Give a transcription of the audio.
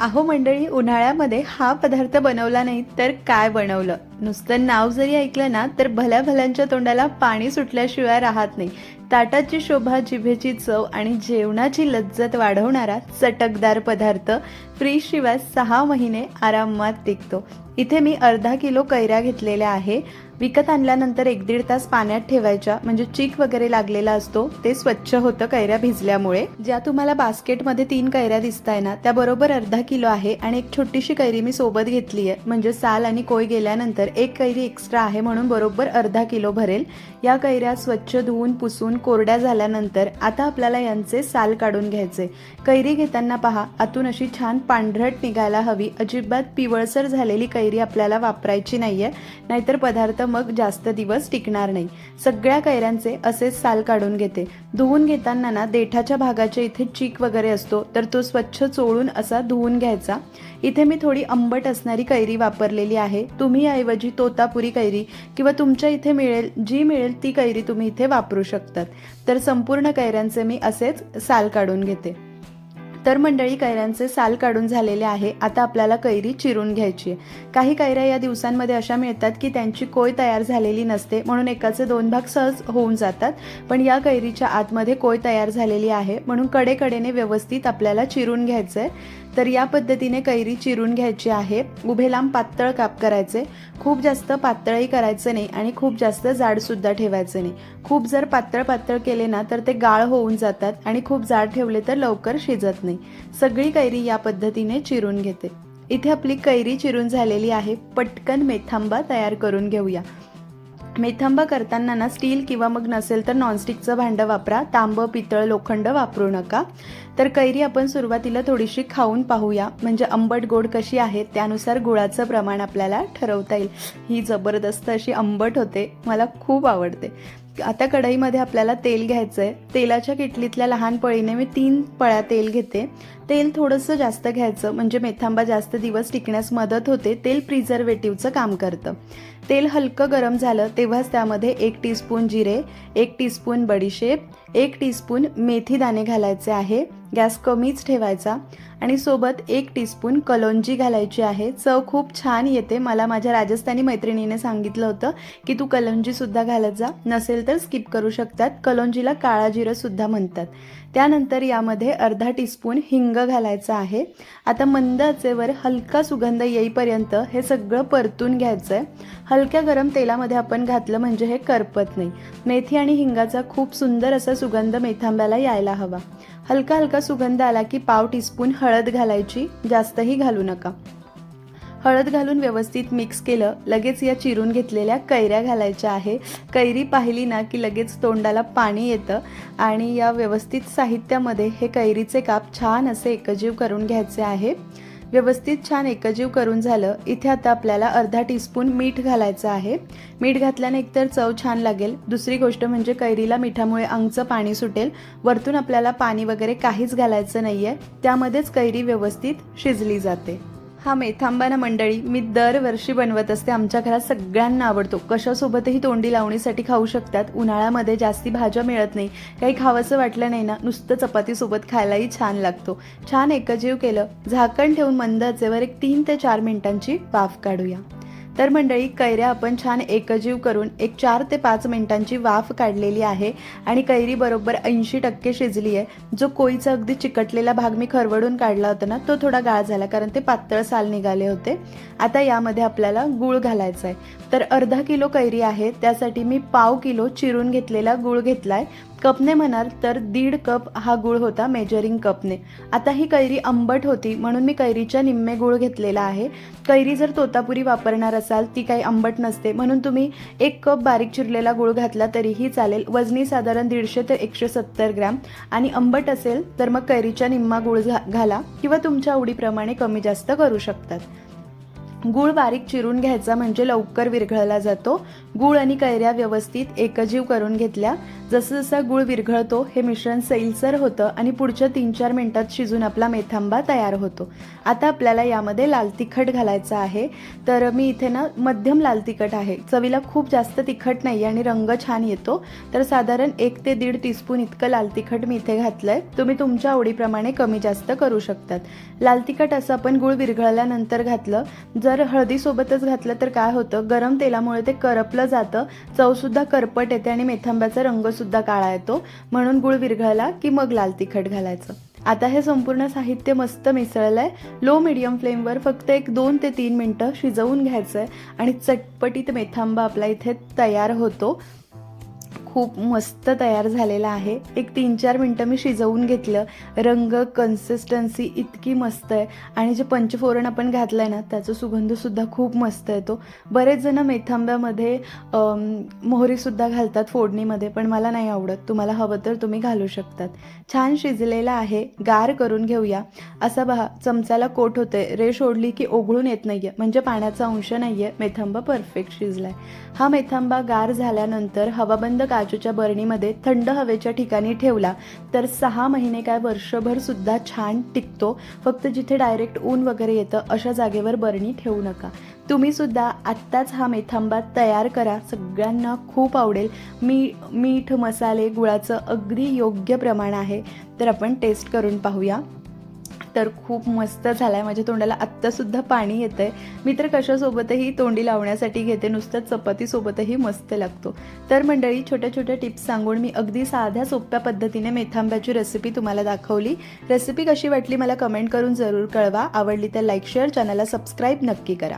अहो मंडळी उन्हाळ्यामध्ये हा पदार्थ बनवला नाही तर काय बनवलं? नुसतं नाव जरी ऐकलं ना तर भल्या भल्यांच्या तोंडाला पाणी सुटल्याशिवाय राहत नाही. ताटाची शोभा जिभेची चव आणि जेवणाची लज्जत वाढवणारा चटकदार पदार्थ फ्रीजशिवाय सहा महिने आरामात टिकतो. इथे मी अर्धा किलो कैऱ्या घेतलेल्या आहे. विकत आणल्यानंतर एक दीड तास पाण्यात ठेवायच्या म्हणजे चीक वगैरे लागलेला असतो ते स्वच्छ होतं कैऱ्या भिजल्यामुळे. ज्या तुम्हाला बास्केटमध्ये तीन कैऱ्या दिसताय ना त्याबरोबर अर्धा किलो आहे आणि एक छोटीशी कैरी मी सोबत घेतली आहे. म्हणजे साल आणि कोय गेल्यानंतर एक कैरी एक्स्ट्रा आहे म्हणून बरोबर अर्धा किलो भरेल. या कैऱ्या स्वच्छ धुवून पुसून कोरड्या झाल्यानंतर आता आपल्याला यांचे साल काढून घ्यायचे. कैरी घेताना पहा आतून अशी छान पांढरट निघायला हवी. अजिबात पिवळसर झालेली कैरी आपल्याला वापरायची नाहीये. नाहीतर पदार्थ मग जास्त दिवस टिकणार नाही. सगळ्या कैऱ्यांचे असेच साल काढून घेते. धुवून घेताना ना देठाच्या भागाच्या इथे चीक वगैरे असतो तर तो स्वच्छ चोळून असा धुवून घ्यायचा. इथे मी थोडी आंबट असणारी कैरी वापरलेली आहे. तुम्ही ऐवजी तोतापुरी कैरी किंवा तुमच्या इथे मिळेल जी मिळेल ती कैरी तुम्ही इथे वापरू शकतात. तर संपूर्ण कैऱ्यांचे मी असेच साल काढून घेते. तर मंडळी कैऱ्यांचे साल काढून झालेले आहे. आता आपल्याला कैरी चिरून घ्यायची आहे. काही कैऱ्या या दिवसांमध्ये अशा मिळतात की त्यांची कोय तयार झालेली नसते म्हणून एकाचे दोन भाग सहज होऊन जातात. पण या कैरीच्या आतमध्ये कोय तयार झालेली आहे म्हणून कडेकडेने व्यवस्थित आपल्याला चिरून घ्यायचं आहे तर या पद्धतीने कैरी चिरून घ्यायची आहे. उभे लांब पातळ काप करायचे. खूप जास्त पातळही करायचं नाही आणि खूप जास्त जाडसुद्धा ठेवायचं नाही. खूप जर पातळ पातळ केले ना तर ते गाळ होऊन जातात आणि खूप जाड ठेवले तर लवकर शिजत नाही. सगळी कैरी या पद्धतीने चिरून घेते. इथे आपली कैरी चिरून झालेली आहे. पटकन मेथांबा तयार करून घेऊया. मेथांबा करताना ना स्टील किंवा मग नसेल तर नॉनस्टिकचं भांडं वापरा. तांबं पितळ लोखंड वापरू नका. तर कैरी आपण सुरुवातीला थोडीशी खाऊन पाहूया. म्हणजे आंबट गोड कशी आहे त्यानुसार गुळाचं प्रमाण आपल्याला ठरवता येईल. ही जबरदस्त अशी आंबट होते. मला खूप आवडते. आता कढईमध्ये आपल्याला तेल घ्यायचं आहे तेलाच्या किटलीतल्या लहान पळीने मी तीन पळ्या तेल घेते. तेल थोडंसं जास्त घ्यायचं म्हणजे मेथांबा जास्त दिवस टिकण्यास मदत होते तेल प्रिझर्वेटिव्हचं काम करतं. तेल हलकं गरम झालं तेव्हाच त्यामध्ये एक टीस्पून जिरे एक टीस्पून बडीशेप एक टीस्पून मेथी दाणे घालायचे आहे. गॅस कमीच ठेवायचा. आणि सोबत एक टीस्पून कलोंजी घालायची आहे. चव खूप छान येते. मला माझ्या राजस्थानी मैत्रिणीने सांगितलं होतं की तू कलोंजीसुद्धा घालत जा. नसेल तर स्किप करू शकतात. कलोंजीला काळा जिरंसुद्धा म्हणतात. त्यानंतर यामध्ये अर्धा टीस्पून हिंग घालायचा आहे. आता मंद आचेवर हलका सुगंध येईपर्यंत हे सगळं परतून घ्यायचं आहे हलक्या गरम तेलामध्ये आपण घातलं म्हणजे हे करपत नाही. मेथी आणि हिंगाचा खूप सुंदर असा सुगंध मेथांब्याला यायला हवा. हलका हलका सुगंध आला की पाव टीस्पून हळद घालायची जास्तही घालू नका. हळद घालून व्यवस्थित मिक्स केलं लगेच या चिरून घेतलेल्या कैऱ्या घालायच्या आहे. कैरी पाहिली ना की लगेच तोंडाला पाणी येतं आणि या व्यवस्थित साहित्यामध्ये हे कैरीचे काप छान असे एकजीव करून घ्यायचे आहे. व्यवस्थित छान एकजीव करून झालं. इथे आता आपल्याला अर्धा टीस्पून मीठ घालायचं आहे. मीठ घातल्याने एकतर चव छान लागेल. दुसरी गोष्ट म्हणजे कैरीला मिठामुळे अंगचं पाणी सुटेल. वरतून आपल्याला पाणी वगैरे काहीच घालायचं नाही आहे त्यामध्येच कैरी व्यवस्थित शिजली जाते. हा मेथांबा ना मंडळी मी दरवर्षी बनवत असते. आमच्या घरात सगळ्यांना आवडतो. कशासोबतही तोंडी लावणीसाठी खाऊ शकतात. उन्हाळ्यामध्ये जास्ती भाज्या मिळत नाही. काही खावंसं वाटलं नाही ना नुसतं चपातीसोबत खायलाही छान लागतो. छान एकजीव केलं. झाकण ठेवून मंद आचेवर एक तीन ते चार मिनिटांची वाफ काढूया. तर मंडळी कैऱ्या आपण छान एकजीव करून एक चार ते पाच मिनिटांची वाफ काढलेली आहे आणि कैरी बरोबर ऐंशी टक्के शिजली आहे. जो कोळीचा अगदी चिकटलेला भाग मी खरवडून काढला होता ना तो थोडा गाळ झाला कारण ते पातळ साल निघाले होते. आता यामध्ये आपल्याला गूळ घालायचा आहे तर अर्धा किलो कैरी आहे त्यासाठी मी पाव किलो चिरून घेतलेला गूळ आहे कपने म्हणाल तर दीड कप हा गूळ होता मेजरिंग कपने. आता ही कैरी आंबट होती म्हणून मी कैरीच्या निम्मे गूळ घेतलेला आहे. कैरी जर तोतापुरी वापरणार असाल ती काही आंबट नसते. म्हणून तुम्ही एक कप बारीक चिरलेला गूळ घातला तरीही चालेल. वजनी साधारण दीडशे ते एकशे सत्तर ग्रॅम. आणि आंबट असेल तर मग कैरीच्या निम्मा गूळ घाला किंवा तुमच्या आवडीप्रमाणे कमी जास्त करू शकतात. गूळ बारीक चिरून घ्यायचा म्हणजे लवकर विरघळला जातो. गूळ आणि कैऱ्या व्यवस्थित एकजीव करून घेतल्या. जसं जसा गूळ विरघळतो हे मिश्रण सैलसर होतं आणि पुढच्या तीन चार मिनटात शिजून आपला मेथांबा तयार होतो. आता आपल्याला यामध्ये लाल तिखट घालायचं आहे. तर मी इथे ना मध्यम लाल तिखट आहे. चवीला खूप जास्त तिखट नाही आणि रंग छान येतो. तर साधारण एक ते दीड टीस्पून इतकं लाल तिखट मी इथे घातलंय. तुम्ही तुमच्या आवडीप्रमाणे कमी जास्त करू शकतात. लाल तिखट असं आपण गुळ विरघळल्यानंतर घातलं. जर हळदीसोबतच घातलं तर काय होतं? गरम तेलामुळे ते करपलं जातं. चवसुद्धा करपट येते आणि मेथांब्याचा रंगसुद्धा काळा येतो. म्हणून गुळ विरघळला की मग लाल तिखट घालायचं. आता हे संपूर्ण साहित्य मस्त मिसळलंय. लो मिडियम फ्लेमवर फक्त एक दोन ते तीन मिनटं शिजवून घ्यायचं आहे आणि चटपटीत मेथांबा आपला इथे तयार होतो. खूप मस्त तयार झालेला आहे. एक तीन चार मिनटं मी शिजवून घेतलं. रंग कन्सिस्टन्सी इतकी मस्त आहे. आणि जे पंचफोरण आपण घातलं आहे ना त्याचा सुगंधसुद्धा खूप मस्त येतो. बरेच जण मेथांब्यामध्ये मोहरीसुद्धा घालतात फोडणीमध्ये पण मला नाही आवडत. तुम्हाला हवं तर तुम्ही घालू शकतात. छान शिजलेला आहे. गार करून घेऊया. असा बहा चमचाला कोट होते रेश ओढली की ओघळून येत नाहीये. म्हणजे पाण्याचा अंश नाहीये. मेथांबा परफेक्ट शिजलाय. हा मेथांबा गार झाल्यानंतर हवाबंद काचूच्या बरणीमध्ये थंड हवेच्या ठिकाणी ठेवला तर सहा महिने काय वर्षभर सुद्धा छान टिकतो फक्त जिथे डायरेक्ट ऊन वगैरे येतं अशा जागेवर बरणी ठेवू नका. तुम्ही सुद्धा आत्ताच हा मेथांबा तयार करा सगळ्यांना खूप आवडेल. मी मीठ मसाले गुळाचं अगदी योग्य प्रमाण आहे तर आपण टेस्ट करून पाहूया. तर खूप मस्त झाला आहे माझ्या तोंडाला आत्तासुद्धा पाणी येतं आहे मी तर कशासोबतही तोंडी लावण्यासाठी घेते. नुसतं चपातीसोबतही मस्त लागतो. तर मंडळी छोट्या छोट्या टिप्स सांगून मी अगदी साध्या सोप्या पद्धतीने मेथांब्याची रेसिपी तुम्हाला दाखवली. रेसिपी कशी वाटली मला कमेंट करून जरूर कळवा. आवडली तर लाईक शेअर चॅनलला सबस्क्राईब नक्की करा.